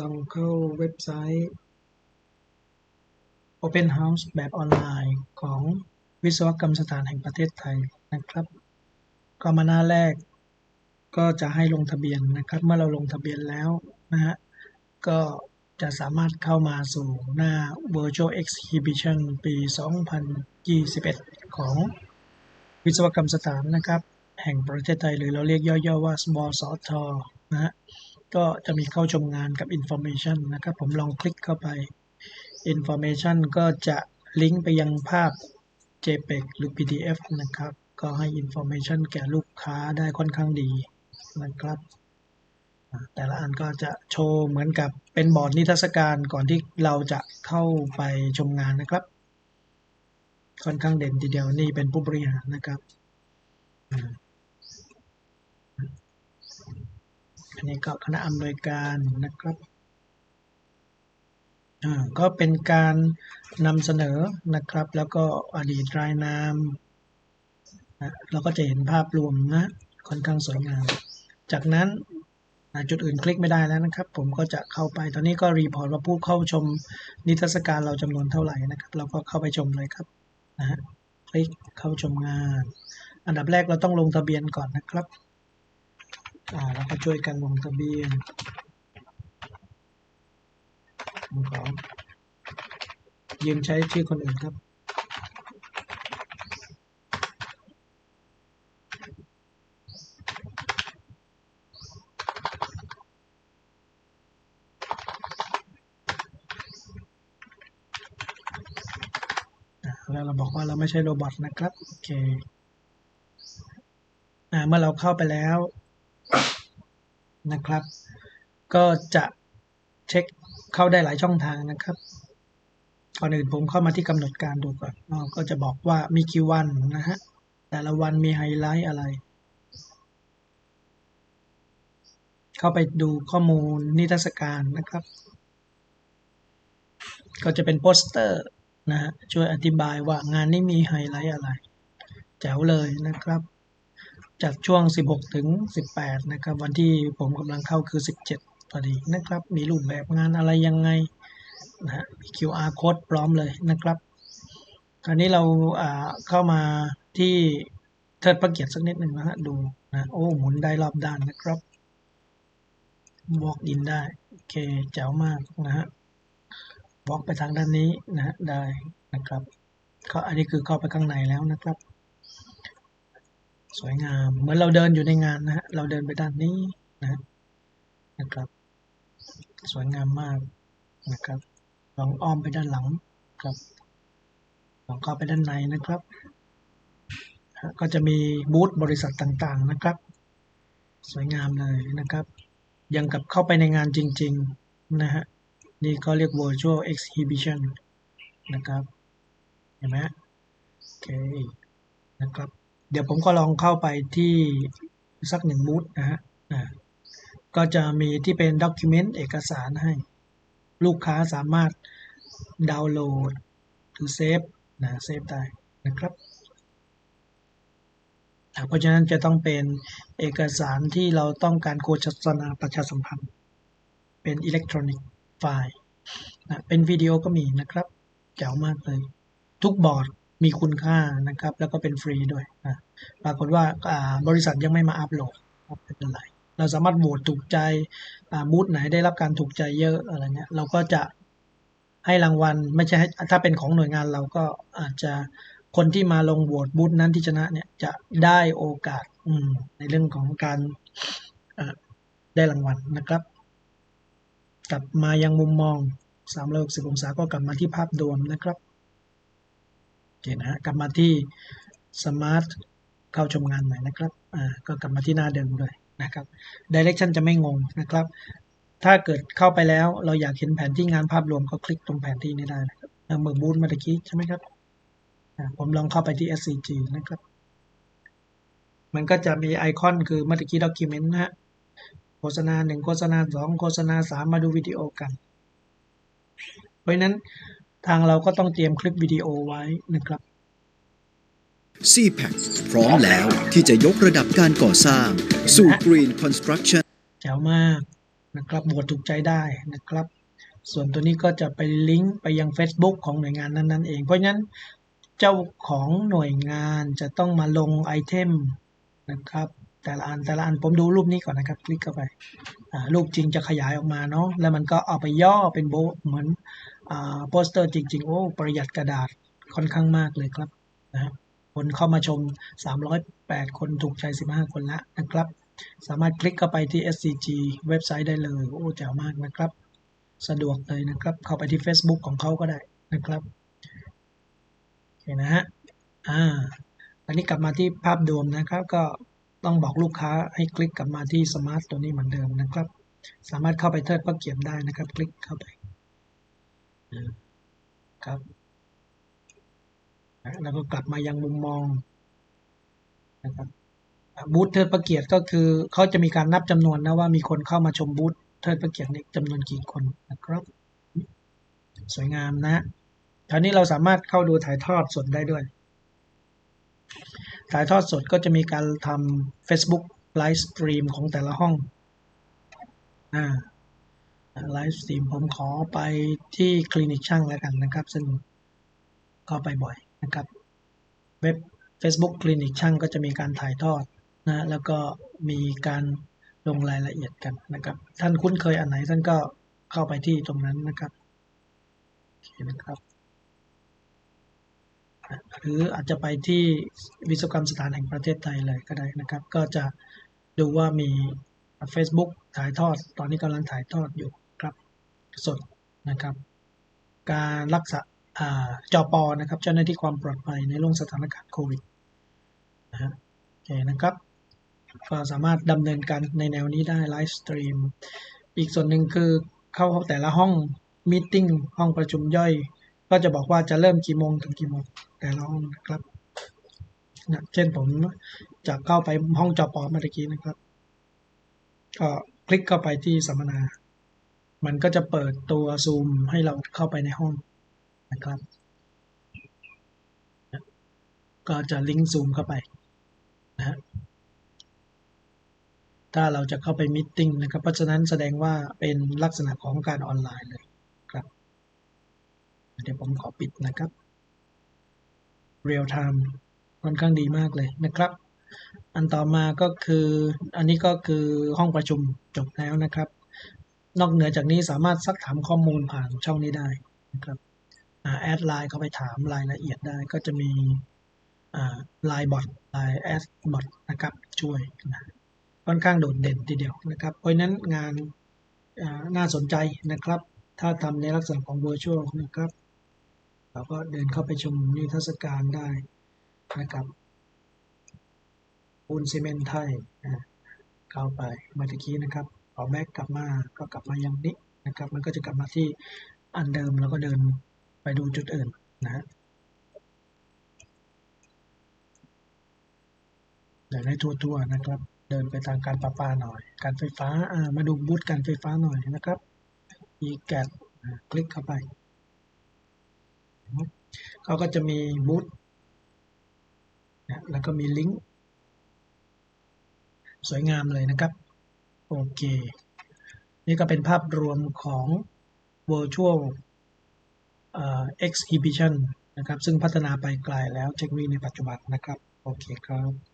ลองเข้าเว็บไซต์ Open House แบบออนไลน์ของวิศวกรรมสถานแห่งประเทศไทยนะครับ ก็มาหน้าแรกก็จะให้ลงทะเบียนนะครับ เมื่อเราลงทะเบียนแล้วนะฮะ ก็จะสามารถเข้ามาสู่หน้า Virtual Exhibition ปี 2021 ของวิศวกรรมสถานนะครับ แห่งประเทศไทย หรือเราเรียกย่อๆว่า สบสทนะฮะ ก็จะมีเข้าชมงานกับ Information นะครับ ผมลองคลิกเข้าไป Information ก็จะลิงก์ไปยังภาพ JPEG หรือ PDF นะครับ ก็ให้ Information แก่ลูกค้าได้ค่อนข้างดีนะครับ แต่ละอันก็จะโชว์เหมือนกับเป็นบอร์ดนิทรรศการก่อนที่เราจะเข้าไปชมงานนะครับ ค่อนข้างเด่นทีเดียวนี่เป็นผู้บริหารนะครับ อันนี้ก็คณะอำนวยการนะครับอ่าก็เป็นการนำเสนอนะครับ แล้วก็อดีตรายนามนะเราก็จะเห็นภาพรวมนะค่อนข้างสวยงาม จากนั้นจุดอื่นคลิกไม่ได้แล้วนะครับ ผมก็จะเข้าไปตอนนี้ก็รีพอร์ตว่าผู้เข้าชมนิทรรศการเราจำนวนเท่าไหร่นะครับ เราก็เข้าไปชมเลยครับนะฮะคลิกเข้าชมงาน อันดับแรกเราต้องลงทะเบียนก่อนนะครับ อ่าแล้วก็ช่วยกันลงทะเบียนผมขอยืมใช้ชื่อคนอื่นครับแล้วเราบอกว่าเราไม่ใช่โรบอทนะครับ โอเค อ่า เมื่อเราเข้าไปแล้ว นะครับ ก็จะเช็คเข้าได้หลายช่องทางนะครับก่อนอื่นผมเข้ามาที่กำหนดการดูก่อนก็จะบอกว่ามีกี่วันนะฮะแต่ละวันมีไฮไลท์อะไร เข้าไปดูข้อมูลนิทรรศการนะครับ ก็จะเป็นโปสเตอร์นะฮะช่วยอธิบายว่างานนี้มีไฮไลท์อะไร แจ๋วเลยนะครับ จากช่วง 16 ถึง 18 นะครับ วันที่ผมกำลังเข้าคือ 17พอดีนะครับ มีรูปแบบงานอะไรยังไงนะฮะมี QR code พร้อมเลยนะครับ คราวนี้เราอ่าเข้ามาที่เทิดพระเกียรติสักนิดหนึ่งนะฮะ ดูนะ โอ้ หมุนได้รอบด้านนะครับ walk in ได้ โอเคแจ๋วมากนะฮะ walk ไปทางด้านนี้นะฮะได้นะครับก็อันนี้คือเข้าไปข้างในแล้วนะครับ สวยงามเหมือนเราเดินอยู่ในงานนะฮะเราเดินไปด้านนี้นะนะครับ สวยงามมากนะครับลองอ้อมไปด้านหลังครับลองเข้าไปด้านในนะครับก็จะมีบูธบริษัทต่างๆนะครับ สวยงามเลยนะครับ ยังกับเข้าไปในงานจริง ๆ นะฮะ นี่ก็เรียก virtual exhibition นะครับ เห็นไหมโอเคนะครับ เดี๋ยวผมก็ลองเข้าไปที่สักหนึ่งบูธนะฮะก็จะมีที่เป็น document เอกสารให้ ลูกค้าสามารถดาวน์โหลดหรือเซฟนะเซฟได้นะครับอ่เพราะฉะนั้นจะต้องเป็นเอกสารที่เราต้องการโฆษณาประชาสัมพันธ์ เป็นอิเล็กทรอนิกส์ไฟล์นะเป็นวิดีโอก็มีนะครับแจ๋วมากเลย ทุกบอร์ด มีคุณค่านะครับ แล้วก็เป็นฟรีด้วยนะปรากฏว่าบริษัทยังไม่มาอัปโหลดเป็นอะไร เราสามารถโหวตถูกใจบูธไหนได้รับการถูกใจเยอะอะไรเงี้ยเราก็จะให้รางวัลไม่ใช่ให้ถ้าเป็นของหน่วยงานเราก็อาจจะคนที่มาลงโหวตบูธนั้นที่ชนะเนี่ยจะได้โอกาสอืในเรื่องของการได้รางวัลนะครับ กลับมายังมุมมอง 360 องศาก็กลับมาที่ภาพรวมนะครับ เคนะฮะกลับมาที่สมาร์ทเข้าชมงานใหม่นะครับอ่าก็กลับมาที่หน้าเดิมเลยนะครับ Direction จะไม่งงนะครับ ถ้าเกิดเข้าไปแล้วเราอยากเห็นแผนที่งานภาพรวมก็คลิกตรงแผนที่นี้ได้นะครับเมื่อบูธมื่อกี้ใช่ไหมครับอ่าผมลองเข้าไปที่ SCG นะครับ มันก็จะมีไอคอนคือมื่อกี้ document นะฮะโฆษณาหนึ่งโฆษณาสองโฆษณาสามมาดูวิดีโอกัน เพราะฉะนั้น ทางเราก็ต้องเตรียมคลิปวิดีโอไว้นะครับ CPAC พร้อมแล้วที่จะยกระดับการก่อสร้าง สู่ Green Construction แจ๋วมากนะครับโหวตถูกใจได้นะครับ ส่วนตัวนี้ก็จะไปลิงก์ไปยัง Facebook ของหน่วยงานนั้นๆเอง เพราะฉะนั้นเจ้าของหน่วยงานจะต้องมาลงไอเทมนะครับแต่ละอันแต่ละอันผมดูรูปนี้ก่อนนะครับ คลิกเข้าไปอ่ารูปจริงจะขยายออกมาเนาะแล้วมันก็เอาไปย่อเป็นโบเหมือนอ่า โปสเตอร์จริง ๆ โอ้ ประหยัดกระดาษค่อนข้างมากเลยครับนะฮะคนเข้ามาชม 308 คนถูกใจ 15 คนละนะครับ สามารถคลิกเข้าไปที่ SCG เว็บไซต์ได้เลย โอ้แจ๋วมากนะครับ สะดวกเลยนะครับ เข้าไปที่ Facebook ของเขาก็ได้นะครับโอเคนะฮะอ่าอันนี้กลับมาที่ภาพรวมนะครับ ก็ต้องบอกลูกค้าให้คลิกกลับมาที่สมาร์ทตัวนี้เหมือนเดิมนะครับ สามารถเข้าไปเทิดพระเกียรติได้นะครับ คลิกเข้าไป ครับแล้วก็กลับมายังมุมมองนะครับบูธเทิดพระเกียรติก็คือเขาจะมีการนับจำนวนนะว่ามีคนเข้ามาชมบูธเทิดพระเกียรตินี้จำนวนกี่คนนะครับ สวยงามนะคราวนี้เราสามารถเข้าดูถ่ายทอดสดได้ด้วย ถ่ายทอดสดก็จะมีการทำ Facebook ไลฟ์สตรีมของแต่ละห้อง อ่า ไลฟ์สตรีมผมขอไปที่คลินิกช่างแล้วกันนะครับ ซึ่งก็ไปบ่อยนะครับ เว็บ Facebook คลินิกช่างก็จะมีการถ่ายทอดนะแล้วก็มีการลงรายละเอียดกันนะครับ ท่านคุ้นเคยอันไหนท่านก็เข้าไปที่ตรงนั้นนะครับโอเคนะครับ หรืออาจจะไปที่วิศวกรรมสถานแห่งประเทศไทยเลยก็ได้นะครับ ก็จะดูว่ามี Facebook ถ่ายทอด ตอนนี้กำลังถ่ายทอดอยู่ สดนะครับ การรักษาจอปอนะครับเจ้าหน้าที่ความปลอดภัยในเรื่งสถานการณ์โควิดนะฮะโอเคนะครับ ก็สามารถดำเนินการในแนวนี้ได้ไลฟ์สตรีมอีกส่วนหนึ่งคือเข้าแต่ละห้องมีติ้งห้องประชุมย่อย ก็จะบอกว่าจะเริ่มกี่โมงถึงกี่โมงแต่ละห้องนะครับนะเช่นผมจะเข้าไปห้องจอปอเมื่อกี้นะครับ ก็คลิกเข้าไปที่สัมมนา มันก็จะเปิดตัวซูมให้เราเข้าไปในห้องนะครับ ก็จะลิงก์ซูมเข้าไปนะฮะถ้าเราจะเข้าไปมิ팅นะครับ เพราะฉะนั้นแสดงว่าเป็นลักษณะของการออนไลน์เลยครับ เดี๋ยวผมขอปิดนะครับ Real Time ค่อนข้างดีมากเลยนะครับ อันต่อมาก็คือ อันนี้ก็คือห้องประชุมจบแล้วนะครับ นอกเหนือจากนี้สามารถซักถามข้อมูลผ่านช่องนี้ได้นะครับแอดไลน์เข้าไปถามรายละเอียดได้ก็จะมีไลน์บอทไลน์แอดบอทนะครับช่วยนะค่อนข้างโดดเด่นทีเดียวนะครับ เพราะนั้นงานน่าสนใจนะครับ ถ้าทำในลักษณะของ virtual นะครับ เราก็เดินเข้าไปชมนิทรรศการได้นะครับปูนซีเมนต์ไทยเข้าไปเมื่อกี้นะครับ พอแบ็กกลับมาก็กลับมายังนี้นะครับ มันก็จะกลับมาที่อันเดิมแล้วก็เดินไปดูจุดอื่นนะเดินให้ทั่วๆนะครับ เดินไปทางการประปาหน่อย การไฟฟ้าอ่ามาดูบูธการไฟฟ้าหน่อยนะครับอีแกดคลิกเข้าไปเขาก็จะมีบูธนะแล้วก็มีลิงก์สวยงามเลยนะครับ โอเค นี่ก็เป็นภาพรวมของ virtual exhibition นะครับ ซึ่งพัฒนาไปไกลแล้วเทคโนโลยีในปัจจุบันนะครับ โอเคครับ